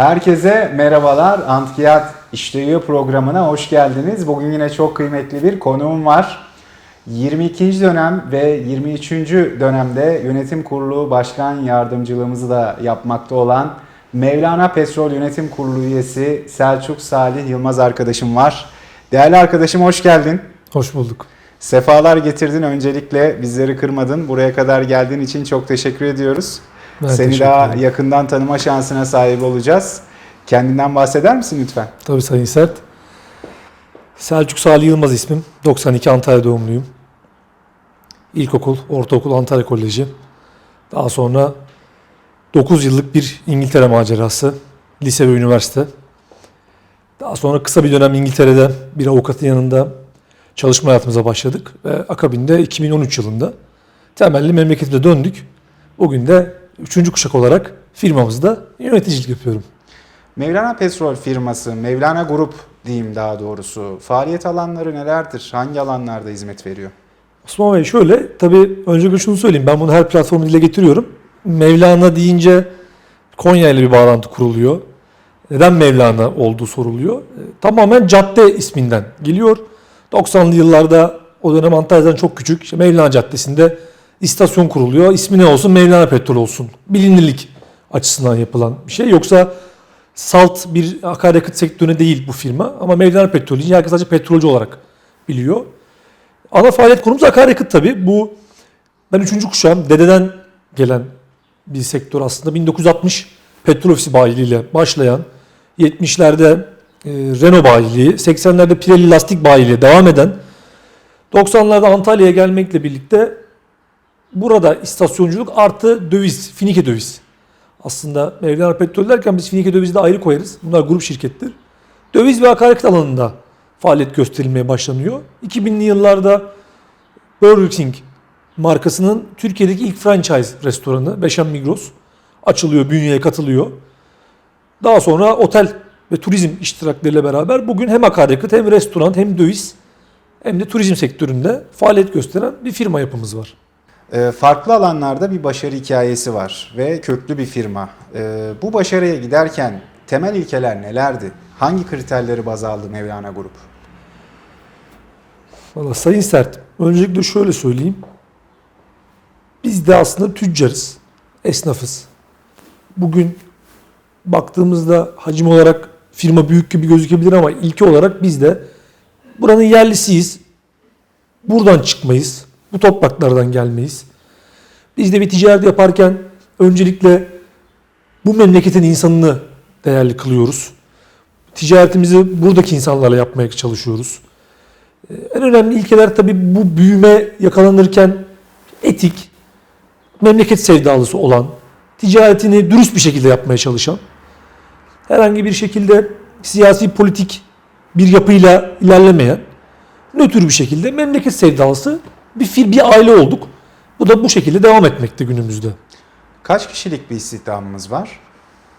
Herkese merhabalar. Antkiyat İşleyiyor programına hoş geldiniz. Bugün yine çok kıymetli bir konuğum var. 22. dönem ve 23. dönemde yönetim kurulu başkan yardımcılığımızı da yapmakta olan Mevlana Petrol Yönetim Kurulu üyesi Selçuk Salih Yılmaz arkadaşım var. Değerli arkadaşım hoş geldin. Hoş bulduk. Sefalar getirdin. Öncelikle bizleri kırmadın. Buraya kadar geldiğin için çok teşekkür ediyoruz. Ben Seni daha yakından tanıma şansına sahip olacağız. Kendinden bahseder misin lütfen? Tabii Sayın Sert. Selçuk Salih Yılmaz ismim. 92 Antalya doğumluyum. İlkokul, ortaokul Antalya Koleji. Daha sonra 9 yıllık bir İngiltere macerası. Lise ve üniversite. Daha sonra kısa bir dönem İngiltere'de bir avukatın yanında çalışma hayatımıza başladık. Ve akabinde 2013 yılında temelli memleketimize döndük. Bugün de 3. kuşak olarak firmamızda yöneticilik yapıyorum. Mevlana Petrol firması, Mevlana Grup diyeyim daha doğrusu. Faaliyet alanları nelerdir? Hangi alanlarda hizmet veriyor? Osman Bey şöyle, tabii öncelikle şunu söyleyeyim. Ben bunu her platformda dile getiriyorum. Mevlana deyince Konya ile bir bağlantı kuruluyor. Neden Mevlana olduğu soruluyor. E, Tamamen cadde isminden geliyor. 90'lı yıllarda o dönem Antalya'dan çok küçük. İşte Mevlana Caddesi'nde istasyon kuruluyor. İsmi ne olsun? Mevlana Petrol olsun. Bilinirlik açısından yapılan bir şey. Yoksa salt bir akaryakıt sektörüne değil bu firma. Ama Mevlana Petrol deyince herkes sadece petrolcü olarak biliyor. Ana faaliyet konumuz akaryakıt tabii. Bu ben üçüncü kuşağım. Dededen gelen bir sektör aslında. 1960 petrol ofisi bayiliğiyle başlayan, 70'lerde e, Renault bayiliği, 80'lerde Pirelli lastik bayiliği devam eden, 90'larda Antalya'ya gelmekle birlikte burada istasyonculuk artı döviz, Finike döviz. Aslında Mevlana Petrol derken biz Finike dövizi de ayrı koyarız. Bunlar grup şirkettir. Döviz ve akaryakıt alanında faaliyet gösterilmeye başlanıyor. 2000'li yıllarda Burger King markasının Türkiye'deki ilk franchise restoranı Beşam Migros açılıyor, bünyeye katılıyor. Daha sonra otel ve turizm iştirakleriyle beraber bugün hem akaryakıt hem restoran hem döviz hem de turizm sektöründe faaliyet gösteren bir firma yapımız var. Ee, farklı alanlarda bir başarı hikayesi var ve köklü bir firma. Ee, bu başarıya giderken temel ilkeler nelerdi? Hangi kriterleri baz aldı Mevlana Grup? Valla Sayın Sert, öncelikle şöyle söyleyeyim. Biz de aslında tüccarız, esnafız. Bugün baktığımızda hacim olarak firma büyük gibi gözükebilir ama ilki olarak biz de buranın yerlisiyiz. Buradan çıkmayız. Bu topraklardan gelmeyiz. Biz de bir ticaret yaparken öncelikle bu memleketin insanını değerli kılıyoruz. Ticaretimizi buradaki insanlarla yapmaya çalışıyoruz. En önemli ilkeler tabii bu büyüme yakalanırken etik, memleket sevdalısı olan, ticaretini dürüst bir şekilde yapmaya çalışan, herhangi bir şekilde siyasi politik bir yapıyla ilerlemeyen, nötr bir şekilde memleket sevdalısı bir, fir, bir aile olduk. Bu da bu şekilde devam etmekte günümüzde. Kaç kişilik bir istihdamımız var?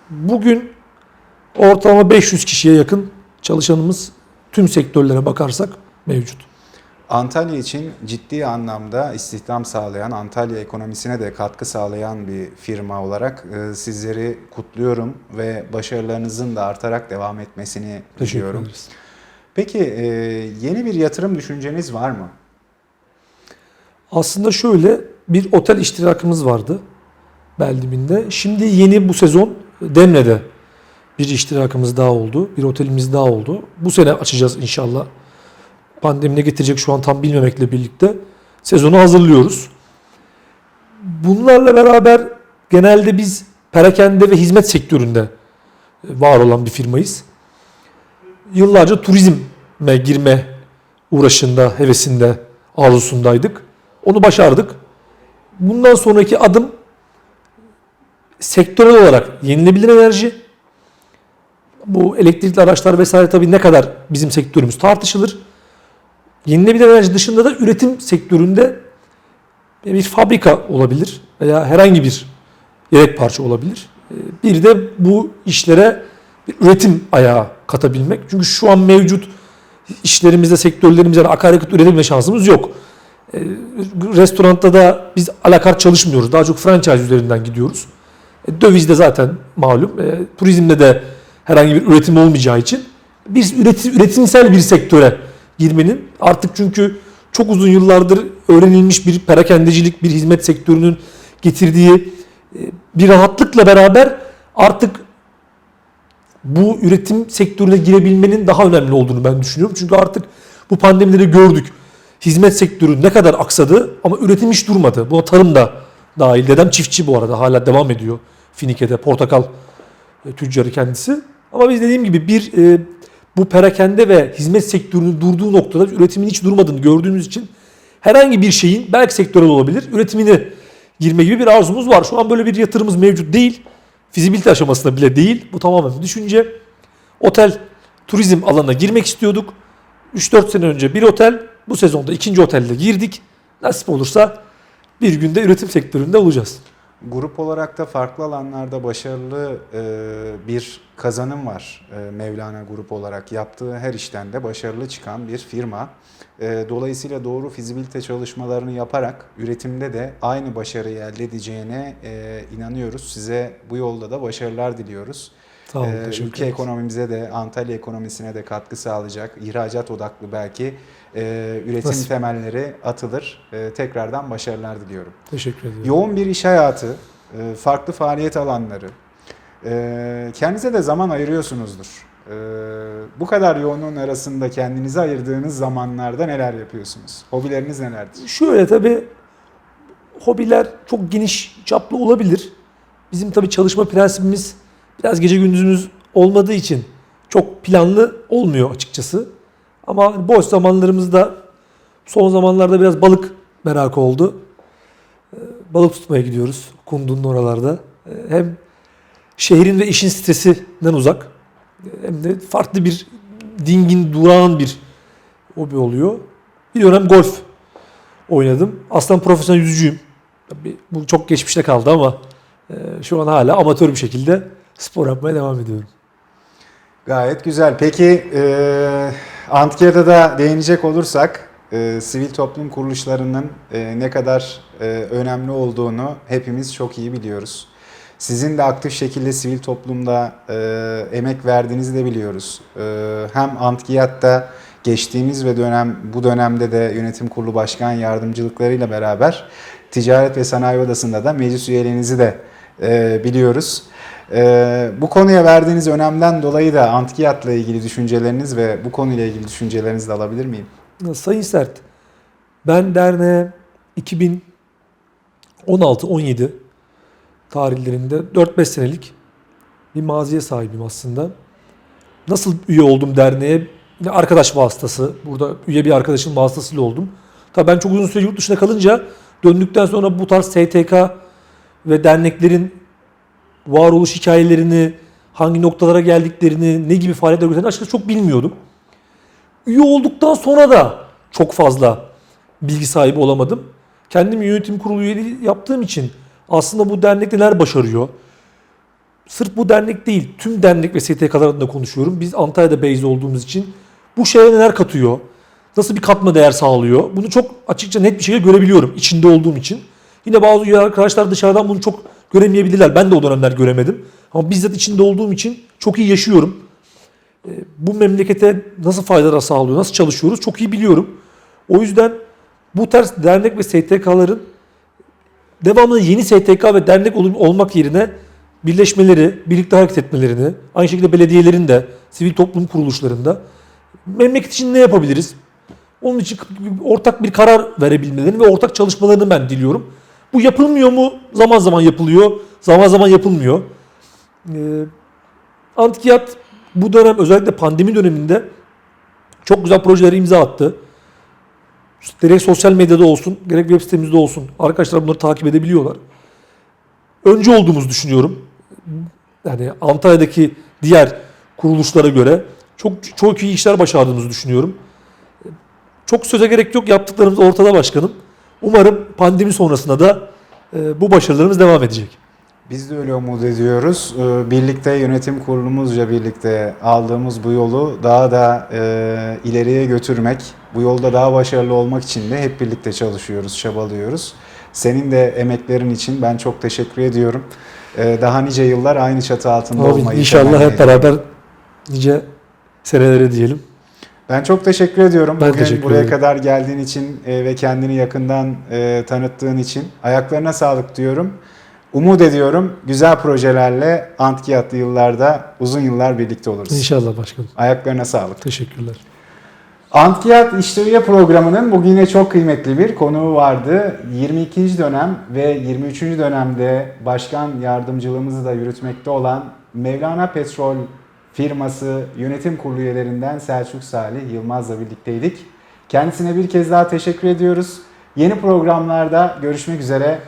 Bugün ortalama 500 kişiye yakın çalışanımız tüm sektörlere bakarsak mevcut. Antalya için ciddi anlamda istihdam sağlayan, Antalya ekonomisine de katkı sağlayan bir firma olarak e, sizleri kutluyorum ve başarılarınızın da artarak devam etmesini Teşekkür diliyorum. Peki e, yeni bir yatırım düşünceniz var mı? Aslında şöyle bir otel iştirakımız vardı Beldibinde. Şimdi yeni bu sezon Demre'de bir iştirakımız daha oldu. Bir otelimiz daha oldu. Bu sene açacağız inşallah. Pandemi ne getirecek şu an tam bilmemekle birlikte sezonu hazırlıyoruz. Bunlarla beraber genelde biz perakende ve hizmet sektöründe var olan bir firmayız. Yıllarca turizme girme uğraşında, hevesinde, arzusundaydık. Onu başardık. Bundan sonraki adım sektörel olarak yenilebilir enerji. Bu elektrikli araçlar vesaire tabii ne kadar bizim sektörümüz tartışılır. Yenilebilir enerji dışında da üretim sektöründe bir fabrika olabilir veya herhangi bir yedek parça olabilir. Bir de bu işlere bir üretim ayağı katabilmek. Çünkü şu an mevcut işlerimizde, sektörlerimizde akaryakıt üretilme şansımız yok. Ee, Restoranda da biz alakart çalışmıyoruz. Daha çok franchise üzerinden gidiyoruz. E, dövizde zaten malum. E, turizmde de herhangi bir üretim olmayacağı için biz üretim, üretimsel bir sektöre girmenin artık çünkü çok uzun yıllardır öğrenilmiş bir perakendecilik, bir hizmet sektörünün getirdiği e, bir rahatlıkla beraber artık bu üretim sektörüne girebilmenin daha önemli olduğunu ben düşünüyorum. Çünkü artık bu pandemileri gördük. Hizmet sektörü ne kadar aksadı ama üretim hiç durmadı. Buna tarım da dahil. Dedem çiftçi bu arada hala devam ediyor Finike'de portakal e, tüccarı kendisi. Ama biz dediğim gibi bir e, bu perakende ve hizmet sektörünün durduğu noktada üretimin hiç durmadığını gördüğümüz için herhangi bir şeyin belki sektörel olabilir üretimine girme gibi bir arzumuz var. Şu an böyle bir yatırımımız mevcut değil. Fizibilite aşamasında bile değil. Bu tamamen düşünce. Otel, turizm alanına girmek istiyorduk. 3-4 sene önce bir otel, bu sezonda ikinci otelde girdik. Nasip olursa bir günde üretim sektöründe olacağız. Grup olarak da farklı alanlarda başarılı e, bir kazanım var e, Mevlana Grup olarak. Yaptığı her işten de başarılı çıkan bir firma. E, dolayısıyla doğru fizibilite çalışmalarını yaparak üretimde de aynı başarıyı elde edeceğine inanıyoruz. Size bu yolda da başarılar diliyoruz. Sağ olun, E, teşekkür ülke ederiz. ekonomimize de Antalya ekonomisine de katkı sağlayacak, ihracat odaklı belki e, üretim Nasip. temelleri atılır. E, tekrardan başarılar diliyorum. Teşekkür ediyorum. Yoğun bir iş hayatı, e, farklı faaliyet alanları. e, Kendinize de zaman ayırıyorsunuzdur. E, Bu kadar yoğunluğun arasında kendinize ayırdığınız zamanlarda neler yapıyorsunuz? Hobileriniz nelerdir? Şöyle tabii hobiler çok geniş çaplı olabilir. Bizim tabii çalışma prensibimiz biraz gece gündüzümüz olmadığı için çok planlı olmuyor açıkçası. Ama boş zamanlarımızda son zamanlarda biraz balık merakı oldu. Ee, Balık tutmaya gidiyoruz Kundun'un oralarda. Ee, Hem şehrin ve işin stresinden uzak hem de farklı bir dingin, durağan bir hobi oluyor. Bir dönem golf oynadım. Aslında profesyonel yüzücüyüm. Tabii bu çok geçmişte kaldı ama e, şu an hala amatör bir şekilde spor yapmaya devam ediyorum. Gayet güzel. Peki e, Antakya'da da değinecek olursak e, sivil toplum kuruluşlarının e, ne kadar e, önemli olduğunu hepimiz çok iyi biliyoruz. Sizin de aktif şekilde sivil toplumda e, emek verdiğinizi de biliyoruz. E, hem Antkiyat'ta geçtiğimiz ve dönem bu dönemde de yönetim kurulu başkan yardımcılıklarıyla beraber Ticaret ve Sanayi Odası'nda da meclis üyeliğinizi de e, biliyoruz. Ee, bu konuya verdiğiniz önemden dolayı da Antkiyat'la ilgili düşünceleriniz ve bu konuyla ilgili düşüncelerinizi de alabilir miyim? Sayın Sert, ben derneğe 2016-17 tarihlerinde 4-5 senelik bir maziye sahibim aslında. Nasıl üye oldum derneğe? Arkadaş vasıtası. Burada üye bir arkadaşın vasıtasıyla oldum. Tabii ben çok uzun süre yurt dışında kalınca döndükten sonra bu tarz STK ve derneklerin varoluş hikayelerini, hangi noktalara geldiklerini, ne gibi faaliyetler götürdüklerini açıkçası çok bilmiyordum. Üye olduktan sonra da çok fazla bilgi sahibi olamadım. Kendim yönetim kurulu üyeliği yaptığım için aslında bu dernek neler başarıyor? Sırf bu dernek değil, tüm dernek ve STK'lar adına konuşuyorum. Biz Antalya'da based olduğumuz için bu şeye neler katıyor? Nasıl bir katma değer sağlıyor? Bunu çok açıkça net bir şekilde görebiliyorum içinde olduğum için. Yine bazı arkadaşlar dışarıdan bunu çok göremeyebilirler. Ben de o dönemler göremedim. Ama bizzat içinde olduğum için çok iyi yaşıyorum. E, Bu memlekete nasıl faydalar sağlıyor, nasıl çalışıyoruz çok iyi biliyorum. O yüzden bu tarz dernek ve STK'ların devamlı yeni STK ve dernek ol- olmak yerine birleşmeleri, birlikte hareket etmelerini, aynı şekilde belediyelerin de, sivil toplum kuruluşlarında memleket için ne yapabiliriz? Onun için ortak bir karar verebilmelerini ve ortak çalışmalarını ben diliyorum. Bu yapılmıyor mu? Zaman zaman yapılıyor, zaman zaman yapılmıyor. Ee, Antikiyat bu dönem özellikle pandemi döneminde çok güzel projelere imza attı. Gerek sosyal medyada olsun, gerek web sitemizde olsun. Arkadaşlar bunları takip edebiliyorlar. Önce olduğumuzu düşünüyorum. Yani Antalya'daki diğer kuruluşlara göre çok çok iyi işler başardığımızı düşünüyorum. Çok söze gerek yok. Yaptıklarımız ortada başkanım. Umarım pandemi sonrasında da e, bu başarılarımız devam edecek. Biz de öyle umut ediyoruz. Ee, Birlikte yönetim kurulumuzca birlikte aldığımız bu yolu daha da e, ileriye götürmek, bu yolda daha başarılı olmak için de hep birlikte çalışıyoruz, çabalıyoruz. Senin de emeklerin için ben çok teşekkür ediyorum. Daha nice yıllar aynı çatı altında Abi olmayı inşallah hep beraber nice senelere diyelim. Ben çok teşekkür ediyorum. Ben Bugün teşekkür buraya ederim. kadar geldiğin için e, ve kendini yakından e, tanıttığın için ayaklarına sağlık diyorum. Umut ediyorum güzel projelerle Antkiyatlı yıllarda uzun yıllar birlikte oluruz. İnşallah başkanım. Ayaklarına sağlık. Teşekkürler. Antkiyat İşte Üye programının bugün yine çok kıymetli bir konuğu vardı. 22. dönem ve 23. dönemde başkan yardımcılığımızı da yürütmekte olan Mevlana Petrol firması yönetim kurulu üyelerinden Selçuk Salih Yılmaz'la birlikteydik. Kendisine bir kez daha teşekkür ediyoruz. Yeni programlarda görüşmek üzere.